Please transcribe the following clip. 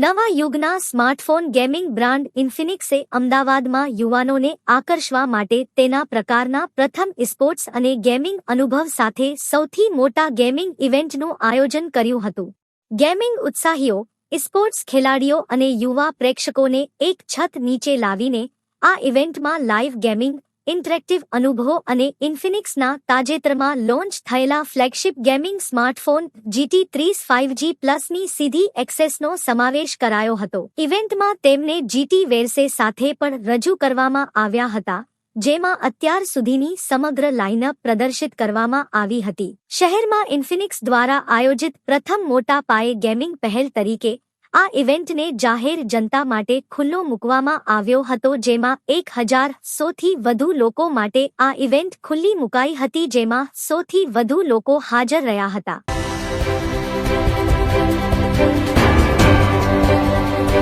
નવા યુગના smartphone gaming brand ઇન્ફિનિક્સે અમદાવાદમાં યુવાનોને આકર્ષવા માટે તેના પ્રકારના પ્રથમ ઇસ્પોર્ટ્સ અને ગેમિંગ અનુભવ સાથે સૌથી મોટા ગેમિંગ ઇવેન્ટનું આયોજન કર્યું હતું. ગેમિંગ ઉત્સાહીઓ ઇસ્પોર્ટ્સ ખેલાડીઓ અને યુવા પ્રેક્ષકોને એક છત નીચે લાવીને આ ઇવેન્ટમાં લાઇવ ગેમિંગ ઇન્ટરેક્ટિવ અનુભવો અને ઇન્ફિનિક્સના તાજેતરમાં લોન્ચ થયેલા ફ્લેગશિપ ગેમિંગ સ્માર્ટફોન જીટી ત્રીસ ફાઇવજી પ્લસની સીધી એક્સેસનો સમાવેશ કરાયો હતો. ઇવેન્ટમાં તેમને જીટી વેરસે સાથે પણ રજૂ કરવામાં આવ્યા હતા, જેમાં અત્યાર સુધીની સમગ્ર લાઇનઅપ પ્રદર્શિત કરવામાં આવી હતી. શહેરમાં ઇન્ફિનિક્સ દ્વારા આયોજિત પ્રથમ મોટા પાયે ગેમિંગ પહેલ તરીકે આ ઇવેન્ટને જાહેર જનતા માટે ખુલ્લો મૂકવામાં આવ્યો હતો જેમાં એક હજાર સોથી વધુ લોકો માટે આ ઇવેન્ટ ખુલ્લી મુકાઈ હતી જેમાં સોથી વધુ લોકો હાજર રહ્યા હતા.